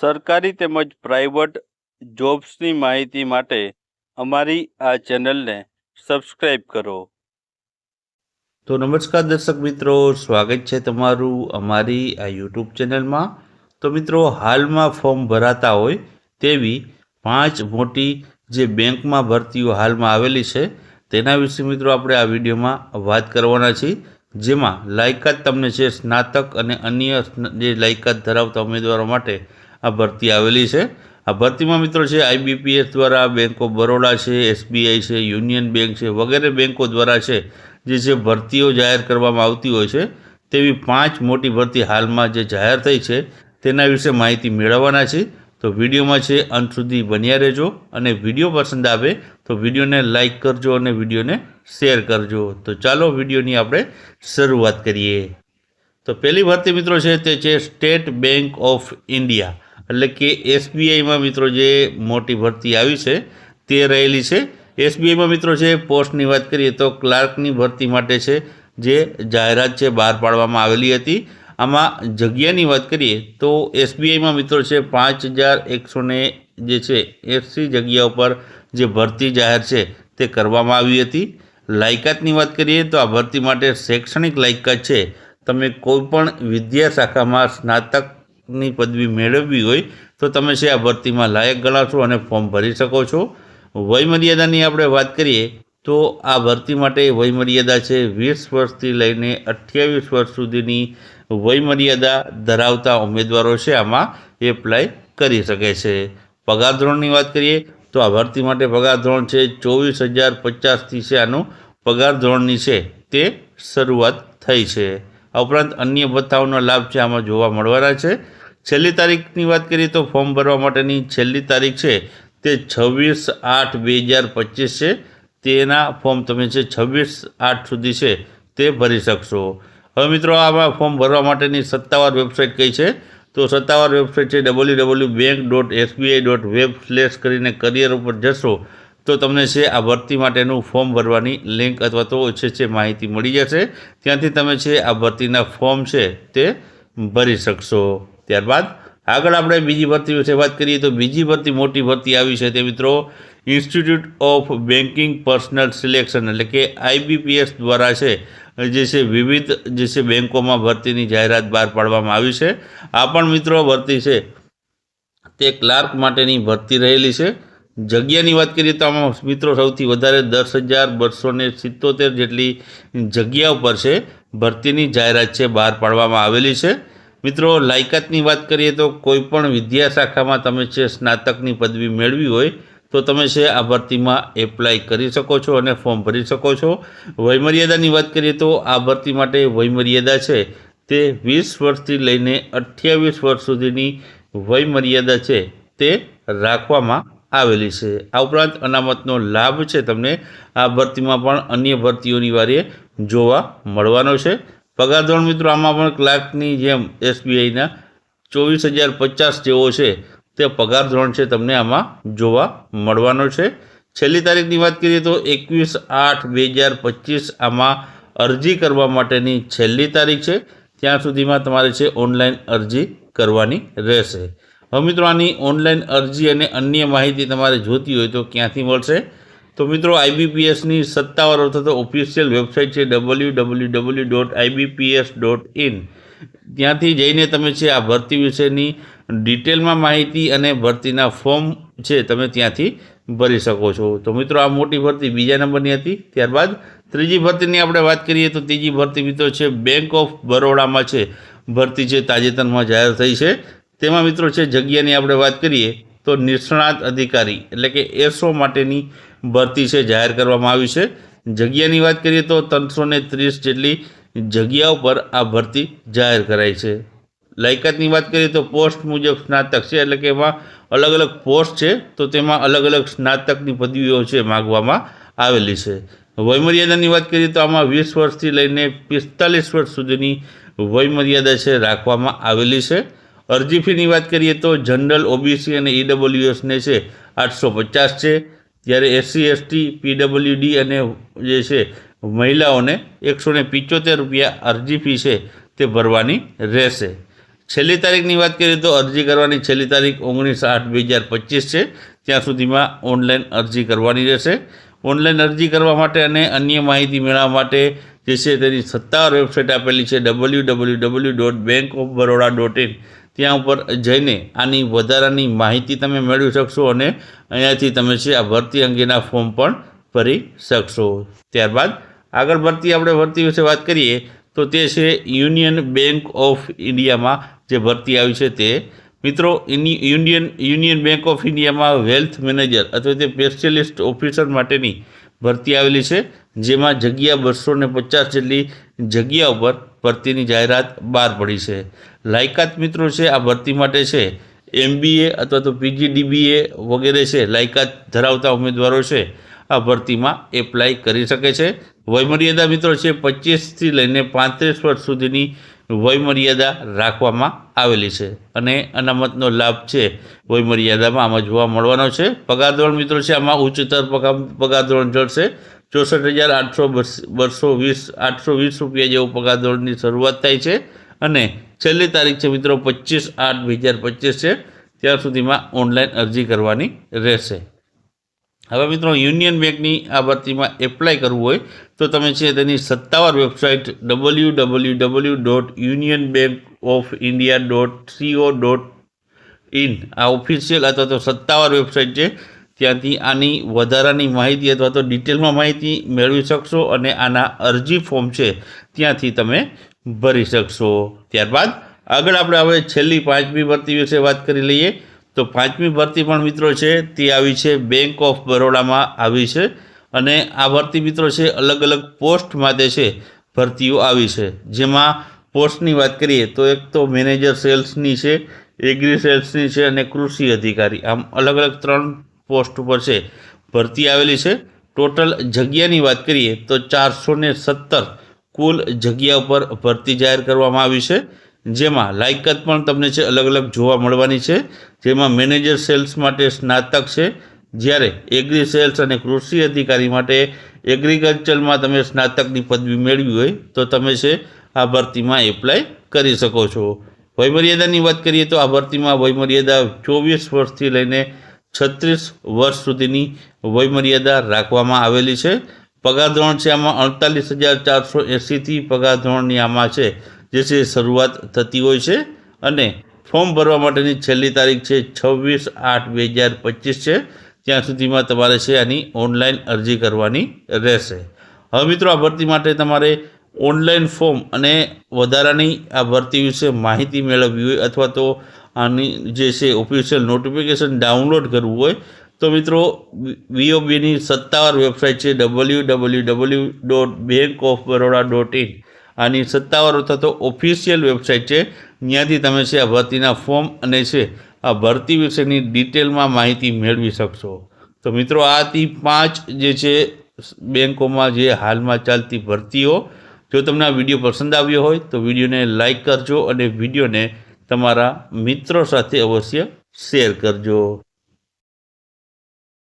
સરકારી તેમજ પ્રાઇવેટ જોબ્સની માહિતી માટે અમારી આ ચેનલને સબસ્ક્રાઈબ કરો. તો નમસ્કાર દર્શક મિત્રો, સ્વાગત છે તમારું અમારી આ યુટ્યુબ ચેનલમાં. તો મિત્રો, હાલમાં ફોર્મ ભરાતા હોય તેવી પાંચ મોટી જે બેંકમાં ભરતીઓ હાલમાં આવેલી છે, તેના વિશે મિત્રો આપણે આ વિડીયોમાં વાત કરવાના છીએ. જેમાં લાયકાત તમને છે સ્નાતક અને અન્ય જે લાયકાત ધરાવતા ઉમેદવારો માટે આ ભરતી આવેલી છે. આ ભરતીમાં મિત્રો છે, આઈબીપીએસ દ્વારા બેંક ઓફ બરોડા છે, એસબીઆઈ છે, યુનિયન બેંક છે, વગેરે બેંકો દ્વારા છે, જે જે ભરતીઓ જાહેર કરવામાં આવતી હોય છે. તેવી પાંચ મોટી ભરતી હાલમાં જે જાહેર થઈ છે, તેના વિશે માહિતી મેળવવાના છે. તો વિડીયોમાં છે, અંત સુધી બન્યા રહેજો અને વીડિયો પસંદ આવે તો વિડીયોને લાઇક કરજો અને વિડીયોને શેર કરજો. તો ચાલો વિડીયોની આપણે શરૂઆત કરીએ. તો પહેલી ભરતી મિત્રો છે, તે છે સ્ટેટ બેંક ઓફ ઇન્ડિયા. એટલે કે એસબીઆઈમાં મિત્રો જે મોટી ભરતી આવી છે, તે રહેલી છે. એસબીઆઈમાં મિત્રો છે પોસ્ટની વાત કરીએ તો ક્લાર્કની ભરતી માટે છે, જે જાહેરાત છે બહાર પાડવામાં આવેલી હતી. આમાં જગ્યાની વાત કરીએ તો એસબીઆઈમાં મિત્રો છે પાંચ હજાર એકસોને જે છે, એસી જગ્યા ઉપર જે ભરતી જાહેર છે, તે કરવામાં આવી હતી. લાયકાતની વાત કરીએ તો આ ભરતી માટે શૈક્ષણિક લાયકાત છે. તમે કોઈપણ વિદ્યા શાખામાં સ્નાતકની પદવી મેળવવી હોય તો તમે છે આ ભરતીમાં લાયક ગણાશો અને ફોર્મ ભરી શકો છો. વયમર્યાદાની આપણે વાત કરીએ તો આ ભરતી માટે વયમર્યાદા છે વીસ વર્ષથી લઈને અઠ્યાવીસ વર્ષ સુધીની વયમર્યાદા ધરાવતા ઉમેદવારો છે. આમાં એપ્લાય કરી શકે છે. પગાર ધોરણની વાત કરીએ તો આ ભરતી માટે પગાર ધોરણ છે ચોવીસ હજાર પચાસથી છે. આનું પગાર ધોરણની છે તે શરૂઆત થઈ છે. આ ઉપરાંત અન્ય ભથ્થાઓનો લાભ છે આમાં જોવા મળવાના છે. છેલ્લી તારીખની વાત કરીએ તો ફોર્મ ભરવા માટેની છેલ્લી તારીખ છે તે છવ્વીસ આઠ બે હજાર પચીસ છે. તેના ફોર્મ તમે છે છવ્વીસ આઠ સુધી છે તે ભરી શકશો. હવે મિત્રો, આમાં ફોર્મ ભરવા માટેની સત્તાવાર વેબસાઇટ કઈ છે? તો સત્તાવાર વેબસાઇટ છે W W bank dot SBI dot web slash કરીને કરિયર ઉપર જશો તો તમને છે આ ભરતી માટેનું ફોર્મ ભરવાની લિંક અથવા તો છે છે માહિતી મળી જશે. ત્યાંથી તમે છે આ ભરતીના ફોર્મ છે તે ભરી શકશો. ત્યારબાદ આગળ આપણે બીજી ભરતી વિશે વાત કરીએ તો બીજી ભરતી મોટી ભરતી આવી છે તે મિત્રો institute of banking personal selection એટલે કે આઈબીપીએસ દ્વારા છે, જે છે વિવિધ જે છે બેન્કોમાં ભરતીની જાહેરાત બહાર પાડવામાં આવી છે. આ પણ મિત્રો ભરતી છે. તે ક્લાર્ક માટેની ભરતી રહેલી છે. જગ્યાની વાત કરીએ તો આમાં મિત્રો સૌથી વધારે દસ હજાર બસો સિત્તોતેર જેટલી જગ્યા ઉપર છે ભરતીની જાહેરાત છે બહાર પાડવામાં આવેલી છે. મિત્રો, લાયકાતની વાત કરીએ તો કોઈ પણ વિદ્યા શાખામાં તમે છે સ્નાતકની પદવી મેળવી હોય, તો તમે છે આ ભરતીમાં એપ્લાય કરી શકો છો અને ફોર્મ ભરી શકો છો. વયમર્યાદાની વાત કરીએ તો આ ભરતી માટે વયમર્યાદા છે તે વીસ વર્ષથી લઈને અઠ્યાવીસ વર્ષ સુધીની વયમર્યાદા છે તે રાખવામાં આવેલી છે. આ ઉપરાંત અનામતનો લાભ છે તમને આ ભરતીમાં પણ અન્ય ભરતીઓની વારે જોવા મળવાનો છે. પગાર ધોરણ મિત્રો, આમાં પણ ક્લાર્કની જેમ એસબીઆઈના ચોવીસ હજાર પચાસ જેવો છે તે પગાર ધોરણ છે તમને આમાં જોવા મળવાનો છે. છેલ્લી તારીખની વાત કરીએ તો એકવીસ આઠ બે હજાર પચીસ આમાં અરજી કરવા માટેની છેલ્લી તારીખ છે. ત્યાં સુધીમાં તમારે છે ઓનલાઈન અરજી કરવાની રહેશે. હવે મિત્રો, આની ઓનલાઈન અરજી અને અન્ય માહિતી તમારે જોતી હોય તો ક્યાંથી મળશે? તો મિત્રો આઈબીપીએસની સત્તાવાર અથવા તો ઓફિશિયલ વેબસાઇટ છે W W W dot IBPS dot in ત્યાંથી જઈને તમે છે આ ભરતી વિશેની ડિટેલમાં માહિતી અને ભરતીના ફોર્મ છે તમે ત્યાંથી ભરી શકો છો. તો મિત્રો, આ મોટી ભરતી બીજા નંબરની હતી. ત્યારબાદ ત્રીજી ભરતીની આપણે વાત કરીએ તો ત્રીજી ભરતી મિત્રો છે બેંક ઓફ બરોડામાં છે. ભરતી છે તાજેતરમાં જાહેર થઈ છે. તેમાં મિત્રો છે જગ્યાની આપણે વાત કરીએ તો નિષ્ણાત અધિકારી એટલે કે એસઓ માટેની ભરતી છે, જાહેર કરવામાં આવી છે. જગ્યાની વાત કરીએ તો ત્રણસો ને ત્રીસ જેટલી જગ્યાઓ પર આ ભરતી જાહેર કરાઈ છે. લાયકાતની વાત કરીએ તો પોસ્ટ મુજબ સ્નાતક છે, એટલે કે એમાં અલગ અલગ પોસ્ટ છે, તો તેમાં અલગ અલગ સ્નાતકની પદવીઓ છે માગવામાં આવેલી છે. વયમર્યાદાની વાત કરીએ તો આમાં વીસ વર્ષથી લઈને પિસ્તાલીસ વર્ષ સુધીની વયમર્યાદા છે રાખવામાં આવેલી છે. અરજી ફીની વાત કરીએ તો જનરલ, ઓબીસી અને ઈડબ્લ્યુએસને છે આઠસો પચાસ છે. જ્યારે એસસી, એસટી, પીડબ્લ્યુડી અને જે છે, મહિલાઓને એકસો ને પિચોતેર રૂપિયા અરજી ફી છે તે ભરવાની રહેશે. છેલ્લી તારીખની વાત કરીએ તો અરજી કરવાની છેલ્લી તારીખ ઓગણીસ આઠ બે હજાર પચીસ છે. ત્યાં સુધીમાં ઓનલાઈન અરજી કરવાની રહેશે. ઓનલાઈન અરજી કરવા માટે અને અન્ય માહિતી મેળવવા માટે જે છે તેની સત્તાવાર વેબસાઇટ આપેલી છે W W W dot bank of Baroda dot in ત્યાં ઉપર જઈને આની વધારાની માહિતી તમે મેળવી શકશો અને અહીંયાથી તમે છે આ ભરતી અંગેના ફોર્મ પણ ભરી શકશો. ત્યારબાદ આગળ ભરતી આપણે ભરતી વિશે વાત કરીએ તો તે છે યુનિયન બેંક ઓફ ઇન્ડિયામાં જે ભરતી આવી છે તે. મિત્રો યુનિયન યુનિયન બેંક ઓફ ઇન્ડિયામાં વેલ્થ મેનેજર અથવા તે સ્પેશિયલિસ્ટ ઓફિસર માટેની ભરતી આવેલી છે, જેમાં જગ્યા બસો ને પચાસ જેટલી જગ્યા ઉપર ભરતીની જાહેરાત બહાર પડી છે. લાયકાત મિત્રો છે, આ ભરતી માટે છે, એમબીએ અથવા તો પીજીડીબીએ વગેરે છે, લાયકાત ધરાવતા ઉમેદવારો છે, આ ભરતીમાં એપ્લાય કરી શકે છે. વયમર્યાદા મિત્રો છે પચીસથી લઈને પાંત્રીસ વર્ષ સુધીની વયમર્યાદા રાખવામાં આવેલી છે અને અનામતનો લાભ છે વયમર્યાદામાં આમાં જોવા મળવાનો છે. પગાર ધોરણ મિત્રો છે, આમાં ઉચ્ચતર પગાર પગાર ધોરણ જળશે. ચોસઠ હજાર આઠસો બસો વીસ, આઠસો વીસ રૂપિયા જેવો પગાર ધોરણની શરૂઆત થાય છે અને છેલ્લી તારીખ છે મિત્રો પચીસ આઠ બે હજાર પચીસ છે. ત્યાર સુધીમાં ઓનલાઈન અરજી કરવાની રહેશે. હવે મિત્રો યુનિયન બેંકની આ ભરતીમાં એપ્લાય કરવું હોય તો તમે છે તેની સત્તાવાર website W W W dot union bank of India dot CO dot in. આ ઓફિશિયલ અથવા તો સત્તાવાર વેબસાઇટ છે. ત્યાંથી આની વધારાની માહિતી અથવા તો ડિટેલમાં માહિતી મેળવી શકશો અને આના અરજી ફોર્મ છે ત્યાંથી તમે ભરી શકશો. ત્યારબાદ આગળ આપણે હવે છેલ્લી પાંચમી ભરતી વિશે વાત કરી લઈએ તો પાંચમી ભરતી પણ મિત્રો છે, તે આવી છે બેંક ઓફ બરોડામાં આવી છે અને આ ભરતી મિત્રો છે અલગ અલગ પોસ્ટ માટે છે, ભરતીઓ આવી છે. જેમાં પોસ્ટની વાત કરીએ તો એક તો મેનેજર સેલ્સની છે એગ્રી સેલ્સની છે અને કૃષિ અધિકારી. આમ અલગ અલગ ત્રણ પોસ્ટ ઉપર છે. ભરતી આવેલી છે. ટોટલ જગ્યાની વાત કરીએ તો ચારસો સત્તર કુલ જગ્યા ઉપર ભરતી જાહેર કરવામાં આવી છે. જેમાં લાયકાત પણ તમને છે અલગ અલગ જોવા મળવાની છે. જેમાં મેનેજર સેલ્સ માટે સ્નાતક છે. જ્યારે એગ્રી સેલ્સ અને કૃષિ અધિકારી માટે એગ્રીકલ્ચરમાં તમે સ્નાતકની પદવી મેળવી હોય તો તમે છે આ ભરતીમાં એપ્લાય કરી શકો છો. વયમર્યાદાની વાત કરીએ તો આ ભરતીમાં વયમર્યાદા ચોવીસ વર્ષથી લઈને છત્રીસ વર્ષ સુધીની વયમર્યાદા રાખવામાં આવેલી છે. પગાર ધોરણ છે આમાં અડતાલીસ હજાર ચારસો એંસીથી પગાર ધોરણની આમાં છે, જે છે શરૂઆત થતી હોય છે. અને ફોર્મ ભરવા માટેની છેલ્લી તારીખ છે છવ્વીસ આઠ બે હજાર પચીસ છે. ત્યાં સુધીમાં તમારે છે આની ઓનલાઈન અરજી કરવાની રહેશે. હવે મિત્રો, આ ભરતી માટે તમારે ઓનલાઈન ફોર્મ અને વધારાની આ ભરતી વિશે માહિતી મેળવવી હોય અથવા તો આની જે છે ઓફિશિયલ નોટિફિકેશન ડાઉનલોડ કરવું હોય, તો મિત્રો વીઓબીની સત્તાવાર વેબસાઇટ છે W W W dot bank of Baroda dot in આની સત્તાવાર અથવા તો ઓફિશિયલ વેબસાઇટ છે, ત્યાંથી તમે છે, આ ભરતીના ફોર્મ અને છે, આ ભરતી વિશેની ડિટેલમાં માહિતી મેળવી શકશો. તો મિત્રો, આ હતી પાંચ જે છે બેન્કોમાં જે હાલમાં ચાલતી ભરતીઓ. જો તમને આ વીડિયો પસંદ આવ્યો હોય, તો વિડીયોને લાઇક કરજો અને વિડીયોને તમારા મિત્રો સાથે અવશ્ય શેર કરજો.